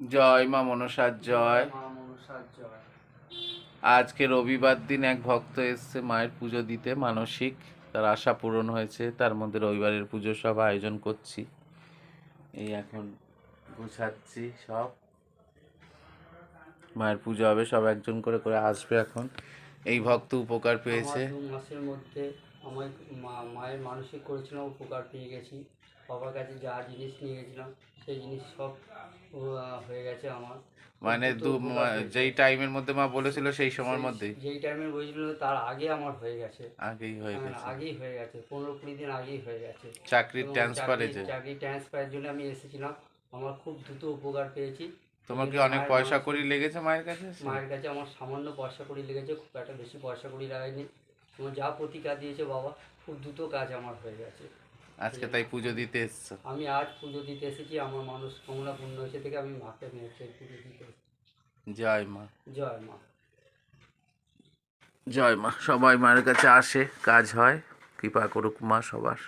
জয় মা মনসার জয়। আজকে রবিবার দিন এক ভক্ত এসছে মায়ের পুজো দিতে মানসিক। তার আশা পূরণ হয়েছে তার মধ্যে রবিবারের পুজো সব আয়োজন করছি। এই এখন গোছাচ্ছি সব। মায়ের পুজো হবে সব একজন করে করে আসবে এখন। এই ভক্ত উপকার পেয়েছে। মাসের মধ্যে আমার মা- মায়ের মানসিক করেছিলাম উপকার পেয়ে গেছি। বাবার কাছে যা জিনিস নিয়ে গেছিলাম সেই জিনিস সব হয়ে গেছে আমার। মানে। যেই টাইমের মধ্যে মা বলেছিল সেই সময়ের মধ্যে যেই টাইমে বলেছিল তার আগে আমার হয়ে গেছে। আগেই হয়ে হ্যাঁ, গেছে। আগেই হয়ে গেছে। পনেরো কুড়ি দিন আগেই হয়ে গেছে। চাকরির ট্রান্সফারে চাকরি- চাকরি ট্রান্সফারের জন্য আমি এসেছিলাম। আমার খুব দ্রুত উপকার পেয়েছি। তোমার কি অনেক পয়সা করি লেগেছে মায়ের কাছে? মায়ের কাছে আমার সামান্য পয়সা কড়ি লেগেছে খুব একটা বেশি পয়সা কড়ি লাগায়নি এবং যা প্রতিকার দিয়েছে বাবা খুব দ্রুত কাজ আমার হয়ে গেছে। আজকে তাই পুজো দিতে এসছো? আমি আজ পুজো দিতে এসেছি আমার মানুষ কমলা পূর্ণ হয়েছে থেকে আমি মাকে নিয়ে এসেছি পুজো দিতে জয় মা। জয় মা। জয় মা। সবাই মায়ের কাছে আসে কাজ হয় কৃপা করুক মা সবার।